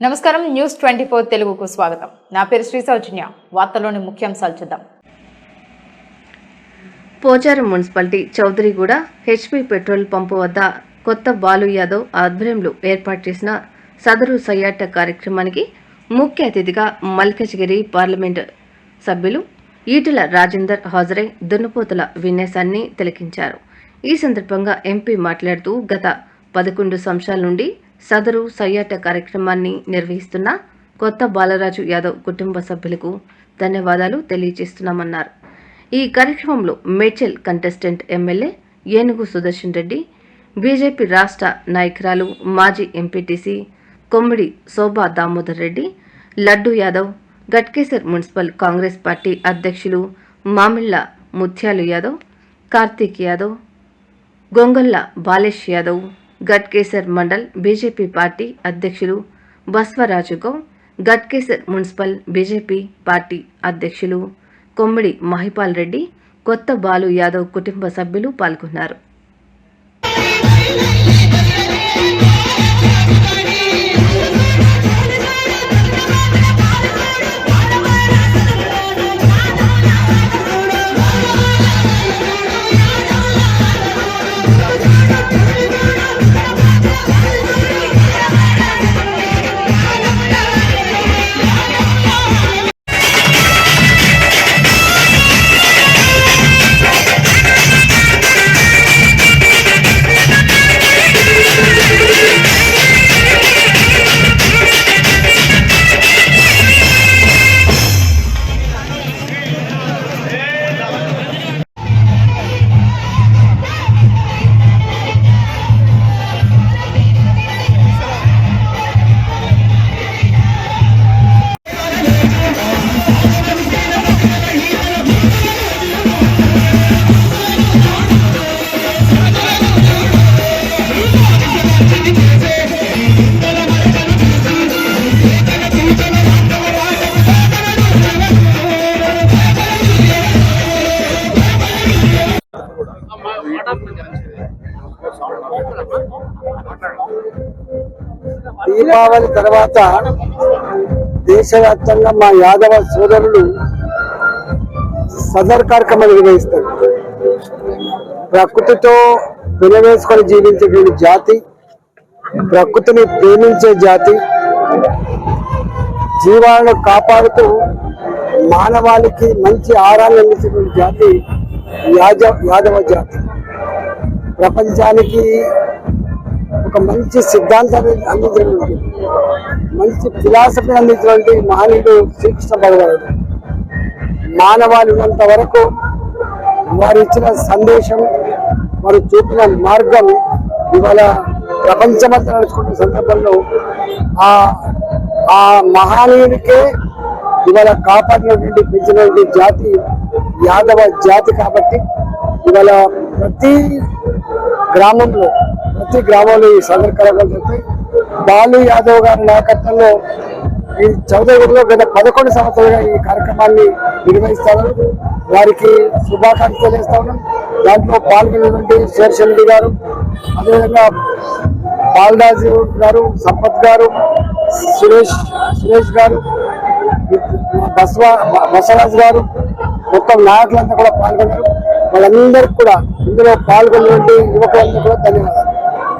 నమస్కారం news twenty four తెలుగుకు స్వాగతం. నా పేరు శ్రీ సౌజన్య. వార్తలోని ముఖ్యాంశాలు చూద్దాం. Pocharam municipality Chowdariguda HP petrol pump వద్ద కొత్త బాలు యాదవ్ ఆధ్వర్యంలో ఏర్పాటు చేసిన సదరు సయ్యాట కార్యక్రమానికి ముఖ్య అతిథిగా మల్కజ్గిరి పార్లమెంటు సభ్యులు ఈటల రాజేందర్ హాజరై దున్నపోతుల విన్యాసాన్ని తిలకించారు. ఈ సందర్భంగా ఎంపీ మాట్లాడుతూ గత పదకొండు సంవత్సరాల నుండి సదరు సయ్యాట కార్యక్రమాన్ని నిర్వహిస్తున్న కొత్త బాలరాజు యాదవ్ కుటుంబ సభ్యులకు ధన్యవాదాలు తెలియజేస్తున్నామన్నారు. ఈ కార్యక్రమంలో మేడ్చల్ కంటెస్టెంట్ ఎమ్మెల్యే ఏనుగు సుదర్శన్ రెడ్డి బీజేపీ రాష్ట్ర నాయకురాలు మాజీ MPTC Kommidi Shobha Damodar Reddy Laddu Yadav Ghatkesar municipal Congress party అధ్యక్షులు మామిళ్ళ ముత్యాలు యాదవ్ కార్తీక్ యాదవ్ గొంగళ్ళ బాలేష్ యాదవ్ గట్కేసర్ మండల్ బీజేపీ పార్టీ అధ్యక్షులు Baswaraju Goud Ghatkesar municipal BJP party అధ్యక్షులు కొమ్మిడి మహిపాల్ రెడ్డి కొత్త బాలు యాదవ్ కుటుంబ సభ్యులు పాల్గొన్నారు. దీపావళి తర్వాత దేశవ్యాప్తంగా మా యాదవ సోదరులు సదర్ కార్యక్రమాలు నిర్వహిస్తారు. ప్రకృతితో వినవేసుకొని జీవించేటువంటి జాతి ప్రకృతిని ప్రేమించే జాతి జీవాలను కాపాడుతూ మానవాళికి మంచి ఆహారాన్ని అందించేటువంటి జాతి యాజ యాదవ జాతి. ప్రపంచానికి ఒక మంచి సిద్ధాంతాన్ని అందించినటువంటి మంచి ఫిలాసఫీ అందించినటువంటి మహనీయుడు శ్రీకృష్ణ భగవానుడు. మానవాళి ఉన్నంత వరకు వారు ఇచ్చిన సందేశం వారు చూపిన మార్గం ఇవాళ ప్రపంచమంతా నడుచుకుంటున్న సందర్భంలో ఆ ఆ మహనీయుడికే ఇవాళ కాపాడినటువంటి పెంచినటువంటి జాతి యాదవ జాతి కాబట్టి ఇవాళ ప్రతి గ్రామంలో ప్రతి గ్రామంలో ఈ సదర్ కార్యక్రమాలు జరుగుతాయి. బాలు యాదవ్ గారి నాయకత్వంలో ఈ చౌదరిలో గత పదకొండు సంవత్సరాలుగా ఈ కార్యక్రమాన్ని నిర్వహిస్తారు వారికి శుభాకాంక్షలు తెలియజేస్తా ఉన్నాం దాంట్లో పాల్గొన్నటువంటి శేర్షన్ రెడ్డి గారు అదేవిధంగా బాలరాజు గారు సంపత్ గారు సురేష్ సురేష్ గారు బసవ బసవరాజు గారు మొత్తం నాయకులంతా కూడా పాల్గొన్నారు. వాళ్ళందరికీ కూడా ఇందులో పాల్గొన్నటువంటి యువకులందరూ కూడా ధన్యవాదాలు.